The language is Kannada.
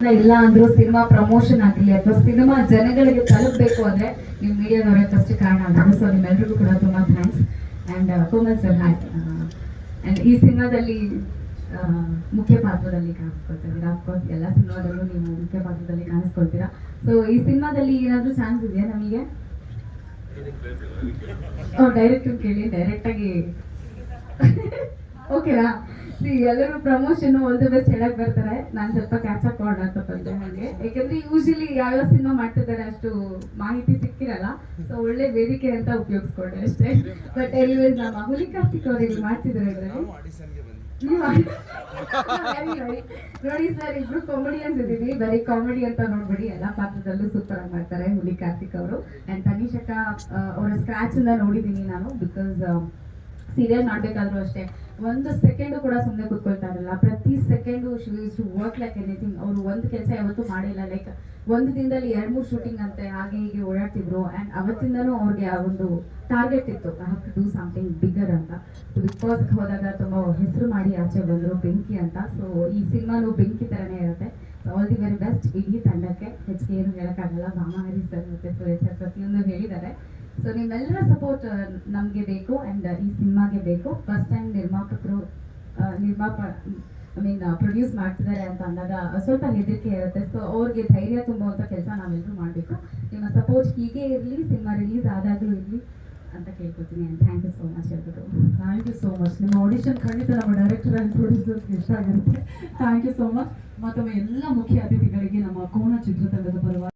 ಇಲ್ಲ ಅಂದ್ರೂ ಸಿನಿಮಾ ಪ್ರಮೋಷನ್ ಆಗಲಿ ಅಥವಾ ಸಿನಿಮಾ ಜನಗಳಿಗೆ ತಲುಪಬೇಕು ಅಂದ್ರೆ ನೀವು ಮೀಡಿಯಾದವರೇ ಫಸ್ಟ್ ಕಾರಣ ಆದ್ರು ಸೊ ನಿಮ್ಮೆಲ್ರಿಗೂ ಕೂಡ ತುಂಬಾ thanks and Komal sir hi and ಈ ಸಿನಿಮಾದಲ್ಲಿ ಮುಖ್ಯ ಪಾತ್ರದಲ್ಲಿ ಕಾಣಿಸ್ಕೊಳ್ತೀರಾ. ಅಫ್ಕೋರ್ಸ್ ಎಲ್ಲ ಸಿನಿಮಾದಲ್ಲೂ ನೀವು ಮುಖ್ಯ ಪಾತ್ರದಲ್ಲಿ ಕಾಣಿಸ್ಕೊಳ್ತೀರಾ. ಸೊ ಈ ಸಿನಿಮಾದಲ್ಲಿ ಏನಾದರೂ ಚಾನ್ಸ್ ಇದೆಯಾ ನಮಗೆ? ಡೈರೆಕ್ಟ್ ಕೇಳಿ ಡೈರೆಕ್ಟ್ ಆಗಿ. ಓಕೆನಾ ಎಲ್ಲರೂ ಪ್ರಮೋಷನ್ ಆಲ್ ದ ಬೆಸ್ಟ್ ಹೇಳಕ್ ಬರ್ತಾರೆ. ನಾನು ಸ್ವಲ್ಪ ಕ್ಯಾಚ್ ಅಪ್ ಮಾಡೋಣ ಅಂತ ಬಂದೆ ಹಾಗೆ. ಯಾಕಂದ್ರೆ ಯೂಶಲಿ ಯಾವ ಸಿನಿಮಾ ಮಾಡ್ತಿದ್ದಾರೆ ಅಷ್ಟು ಮಾಹಿತಿ ಸಿಕ್ಕಿರಲ್ಲ. ಸೊ ಒಳ್ಳೆ ವೇದಿಕೆ ಅಂತ ಉಪಯೋಗಿಸ್ಕೊಂಡೆ ಅಷ್ಟೇ. ಬಟ್ ಎನಿವೇಸ್ ನಮ್ಮ ಹುಲಿ ಕಾರ್ತಿಕ್ ಅವ್ರು ಇಲ್ಲಿ ಮಾಡ್ತಿದ್ದಾರೆ. ನೋಡಿ ಸರ್ ಇಬ್ರು ಕಾಮಿಡಿಯನ್ಸ್ ಇದ್ದೀವಿ. ಬರೀ ಕಾಮಿಡಿ ಅಂತ ನೋಡ್ಬಿಡಿ. ಎಲ್ಲ ಪಾತ್ರದಲ್ಲೂ ಸೂಪರ್ ಆಗಿ ಮಾಡ್ತಾರೆ ಹುಲಿ ಕಾರ್ತಿಕ್ ಅವರು. ಅಂಡ್ ತನಿಷಕ ಅವರ ಸ್ಕ್ರಾಚ್ ಇಂದ ನೋಡಿದೀನಿ ನಾನು ಬಿಕಾಸ್ ಸೀರಿಯಲ್ ಮಾಡ್ಬೇಕಾದ್ರೂ ಅಷ್ಟೇ. ಒಂದು ಸೆಕೆಂಡ್ ಕೂಡ ಸುಮ್ಮನೆ ಕೂತ್ಕೊಳ್ತಾ ಇರಲ್ಲ ಪ್ರತಿ second to work like anything ಅವರು ಒಂದು ಕೆಲಸ ಯಾವತ್ತೂ ಮಾಡಿಲ್ಲ. ಲೈಕ್ ಒಂದು ದಿನದಲ್ಲಿ ಎರಡು ಮೂರು ಶೂಟಿಂಗ್ ಅಂತೆ, ಹಾಗೆ ಹೀಗೆ ಓಡಾಡ್ತಿದ್ರು. ಆ್ಯಂಡ್ ಅವತ್ತಿಂದನೂ ಅವ್ರಿಗೆ ಆ ಒಂದು ಟಾರ್ಗೆಟ್ ಇತ್ತು. I have to do something bigger ಅಂತ. ಬಿಗ್ ಬಾಸ್ಗೆ ಹೋದಾಗ ತುಂಬ ಹೆಸರು ಮಾಡಿ ಆಚೆ ಬಂದರು, ಬೆಂಕಿ ಅಂತ. ಸೊ ಈ ಸಿನಿಮಾನು ಬೆಂಕಿ ಥರನೇ ಇರುತ್ತೆ. ಆಲ್ ದಿ ವೆರಿ ಬೆಸ್ಟ್ ಇಡೀ ತಂಡಕ್ಕೆ ಹೆಚ್ಚಿಗೆ ಏನು ಹೇಳೋಕ್ಕಾಗಲ್ಲ. ಭಾಮಾಹರಿ ಸರ್ ಮತ್ತು ಸುರೇಶ್ ಸರ್ ಪ್ರತಿಯೊಂದು ಹೇಳಿದ್ದಾರೆ. ಸೊ ನಿಮ್ಮೆಲ್ಲರ ಸಪೋರ್ಟ್ ನಮಗೆ ಬೇಕು ಆ್ಯಂಡ್ ಈ ಸಿನಿಮಾಗೆ ಬೇಕು. ಫಸ್ಟ್ ಟೈಮ್ ನಿರ್ಮಾಪಕರು ನಿರ್ಮಾಪ ಐ ಮೀನ್ ಪ್ರೊಡ್ಯೂಸ್ ಮಾಡ್ತಿದ್ದಾರೆ ಅಂತ ಅಂದಾಗ ಸ್ವಲ್ಪ ಹೆದರಿಕೆ ಇರುತ್ತೆ. ಸೊ ಅವ್ರಿಗೆ ಧೈರ್ಯ ತುಂಬುವಂಥ ಕೆಲಸ ನಾವೆಲ್ಲರೂ ಮಾಡಬೇಕು. ನಿಮ್ಮ ಸಪೋರ್ಟ್ ಹೀಗೆ ಇರಲಿ, ಸಿನಿಮಾ ರಿಲೀಸ್ ಆದಾಗಲೂ ಇರಲಿ ಅಂತ ಕೇಳ್ಕೊತೀನಿ ಥ್ಯಾಂಕ್ ಯು ಸೋ ಮಚ್ ಎಲ್ಲರೂ ಥ್ಯಾಂಕ್ ಯು ಸೋ ಮಚ್ ನಿಮ್ಮ ಆಡಿಷನ್ ಖಂಡಿತ ನಮ್ಮ ಡೈರೆಕ್ಟರ್ ಆ್ಯಂಡ್ ಪ್ರೊಡ್ಯೂಸರ್ಸ್ಗೆ ಇಷ್ಟ ಆಗಿರುತ್ತೆ. ಥ್ಯಾಂಕ್ ಯು ಸೋ ಮಚ್ ಮತ್ತೊಮ್ಮೆ ಎಲ್ಲ ಮುಖ್ಯ ಅತಿಥಿಗಳಿಗೆ ನಮ್ಮ ಕೋಣ ಚಿತ್ರತಂಡದ ಪರವಾಗಿ